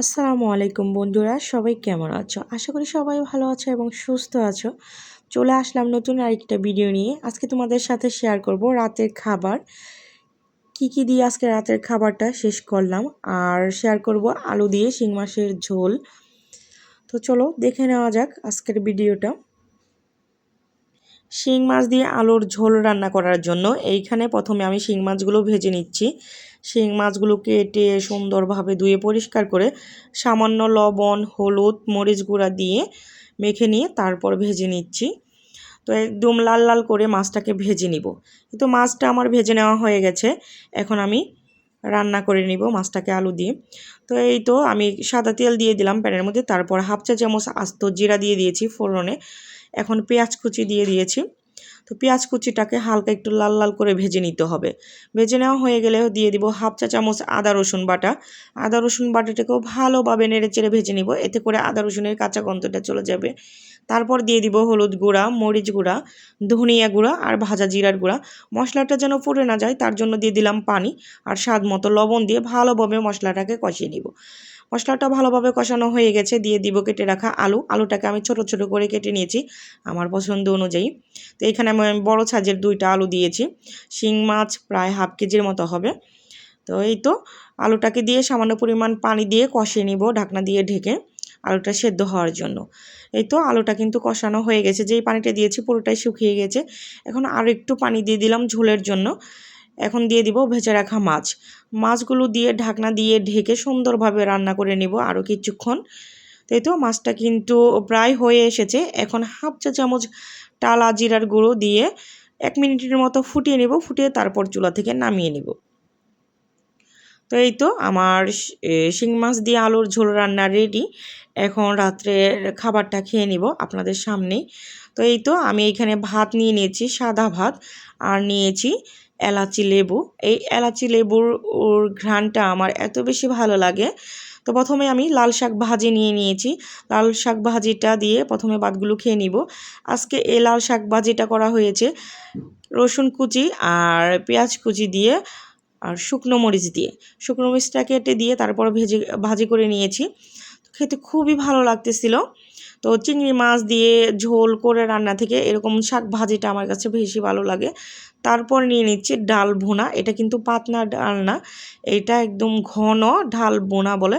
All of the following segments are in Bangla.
আসসালামু আলাইকুম বন্ধুরা, সবাই কেমন আছো? আশা করি সবাই ভালো আছো এবং সুস্থ আছো। চলে আসলাম নতুন আরেকটা ভিডিও নিয়ে। আজকে তোমাদের সাথে শেয়ার করব রাতের খাবার। কি কি দিয়ে আজকে রাতের খাবারটা শেষ করলাম? আর শেয়ার করব আলু দিয়ে, শিং মাছের ঝোল। তো চলো দেখে নেওয়া যাক আজকের ভিডিওটা শিং মাছ দিয়ে আলুর ঝোল রান্না করার জন্য এইখানে প্রথমে আমি শিং মাছগুলো ভেজে নিচ্ছি। শিং মাছগুলো কেটে সুন্দরভাবে ধুয়ে পরিষ্কার করে সামান্য লবণ, হলুদ, মরিচ গুঁড়া দিয়ে মেখে নিয়ে তারপর ভেজে নিচ্ছি। তো একদম লাল লাল করে মাছটাকে ভেজে নিব। কিন্তু মাছটা আমার ভেজে নেওয়া হয়ে গেছে। এখন আমি রান্না করে নিব মাছটাকে আলু দিয়ে। তো এই তো আমি সাদা তেল দিয়ে দিলাম প্যানের মধ্যে। তারপর হাফ চা চামচ আস্ত জিরা দিয়ে দিয়েছি ফোড়নে। এখন পেঁয়াজ কুচি দিয়ে দিয়েছি। তো পেঁয়াজ কুচিটাকে হালকা একটু লাল লাল করে ভেজে নিতে হবে। ভেজে নেওয়া হয়ে গেলে দিয়ে দিব হাফ চা চামচ আদা রসুন বাটা। আদা রসুন বাটাটাকেও ভালোভাবে নেড়ে চেড়ে ভেজে নিব, এতে করে আদা রসুনের কাঁচা গন্ধটা চলে যাবে। তারপর দিয়ে দিব হলুদ গুঁড়া, মরিচ গুঁড়া, ধনিয়া গুঁড়া আর ভাজা জিরার গুঁড়া। মশলাটা যেন ফুটে না যায়, তার জন্য দিয়ে দিলাম পানি আর স্বাদ মতো লবণ দিয়ে ভালোভাবে মশলাটাকে কষিয়ে নিব। মশলাটা ভালোভাবে কষানো হয়ে গেছে, দিয়ে দিব কেটে রাখা আলু। আলুটাকে আমি ছোট ছোট করে কেটে নিয়েছি আমার পছন্দ অনুযায়ী। তো এখানে আমি বড় সাইজের দুইটা আলু দিয়েছি। শিং মাছ প্রায় হাফ কেজির মতো হবে। তো এই তো আলুটাকে দিয়ে সামান্য পরিমাণ পানি দিয়ে কষিয়ে নিব ঢাকনা দিয়ে ঢেকে আলুটা সেদ্ধ হওয়ার জন্য। এই তো আলুটা কিন্তু কষানো হয়ে গেছে। যেই পানিটা দিয়েছি পুরোটাই শুকিয়ে গেছে। এখন আর একটু পানি দিয়ে দিলাম ঝোলের জন্য। এখন দিয়ে দিব ভেজে রাখা মাছ। মাছগুলো দিয়ে ঢাকনা দিয়ে ঢেকে সুন্দরভাবে রান্না করে নিব আরও কিছুক্ষণ। তাই তো? মাছটা কিন্তু প্রায় হয়ে এসেছে। এখন হাফ চা চামচ টালা জিরার গুঁড়ো দিয়ে এক মিনিটের মতো ফুটিয়ে নেব। ফুটিয়ে তারপর চুলা থেকে নামিয়ে নেব। তো এই তো আমার শিং মাছ দিয়ে আলুর ঝোল রান্না রেডি এখন রাত্রে খাবারটা খেয়ে নিব আপনাদের সামনেই। তো এই তো আমি এখানে ভাত নিয়ে নিয়েছি, সাদা ভাত, আর নিয়েছি এলাচি লেবু। এই এলাচি লেবুর ওর ঘ্রাণটা আমার এত বেশি ভালো লাগে। তো প্রথমে আমি লাল শাক ভাজি নিয়ে নিয়েছি। লাল শাক ভাজিটা দিয়ে প্রথমে ভাতগুলো খেয়ে নিব। আজকে এই লাল শাক ভাজিটা করা হয়েছে রসুন কুচি আর পেঁয়াজ কুচি দিয়ে আর শুকনো মরিচ দিয়ে। শুকনো মরিচটা কেটে দিয়ে তারপর ভেজে, ভাজি করে নিয়েছি। খেতে খুবই ভালো লাগতেছিল। তো চিংড়ি মাছ দিয়ে ঝোল করে রান্না থেকে এরকম শাক ভাজিটা আমার কাছে বেশি ভালো লাগে। তারপর নিয়ে নিচ্ছি ডাল ভুনা এটা কিন্তু পাতনা ডাল না, এটা একদম ঘন ঢাল বোনা বলে।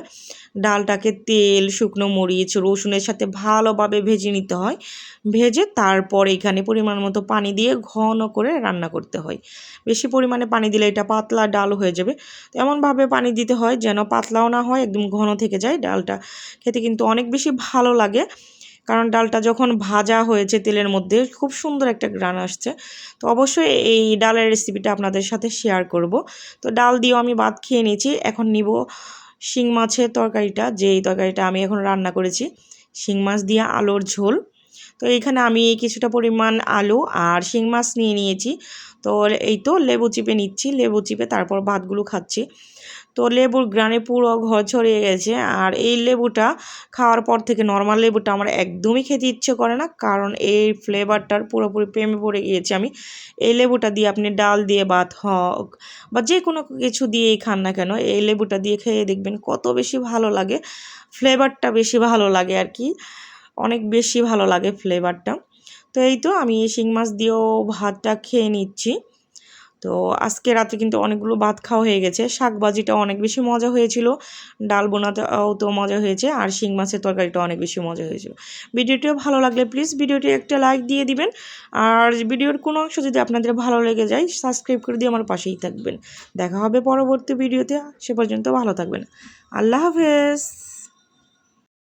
ডালটাকে তেল, শুকনো মরিচ, রসুনের সাথে ভালোভাবে ভেজে নিতে হয়। ভেজে তারপর এখানে পরিমাণ মতো পানি দিয়ে ঘন করে রান্না করতে হয়। বেশি পরিমাণে পানি দিলে এটা পাতলা ডাল হয়ে যাবে। তো এমনভাবে পানি দিতে হয় যেন পাতলাও না হয়, একদম ঘন থেকে যায় ডালটা। খেতে কিন্তু অনেক বেশি ভালো লাগে। কারণ ডালটা যখন ভাজা হয়েছে তেলের মধ্যে, খুব সুন্দর একটা গ্রান আসছে। তো অবশ্যই এই ডালের রেসিপিটা আপনাদের সাথে শেয়ার করব। তো ডাল দিয়েও আমি ভাত খেয়ে নিয়েছি। এখন নিব শিং মাছের তরকারিটা। যেই তরকারিটা আমি এখন রান্না করেছি, শিং মাছ দিয়ে আলুর ঝোল। তো এইখানে আমি কিছুটা পরিমাণ আলু আর শিং মাছ নিয়ে নিয়েছি। তো এই তো লেবু চিপে নিচ্ছি। লেবু চিপে তারপর ভাতগুলো খাচ্ছি। তো লেবুর গ্রানে পুরো ঘর ছড়িয়ে গেছে। আর এই লেবুটা খাওয়ার পর থেকে নর্মাল লেবুটা আমার একদমই খেতে ইচ্ছে করে না, কারণ এই ফ্লেভারটার পুরোপুরি প্রেমে পড়ে গিয়েছে আমি। এই লেবুটা দিয়ে আপনি ডাল দিয়ে, ভাত হোক বা যে কোনো কিছু দিয়েই খান না কেন, এই লেবুটা দিয়ে খেয়ে দেখবেন কত বেশি ভালো লাগে ফ্লেভারটা বেশি ভালো লাগে আর কি। অনেক বেশি ভালো লাগে ফ্লেভারটা তো এই তো আমি শিং মাছ দিয়েও ভাতটা খেয়ে নিচ্ছি। তো আজকে রাতে কিন্তু অনেকগুলো ভাত খাওয়া হয়ে গেছে। শাকবাজিটা অনেক বেশি মজা হয়েছিল, ডাল বোনাটাও তো মজা হয়েছে, আর শিং মাছের তরকারিটা অনেক বেশি মজা হয়েছিল। ভিডিওটিও ভালো লাগলে প্লিজ ভিডিওটি একটা লাইক দিয়ে দিবেন, আর ভিডিওর কোনো অংশ যদি আপনাদের ভালো লেগে যায় সাবস্ক্রাইব করে দিয়ে আমার পাশেই থাকবেন। দেখা হবে পরবর্তী ভিডিওতে, সে পর্যন্ত ভালো থাকবেন। আল্লাহ হাফেজ!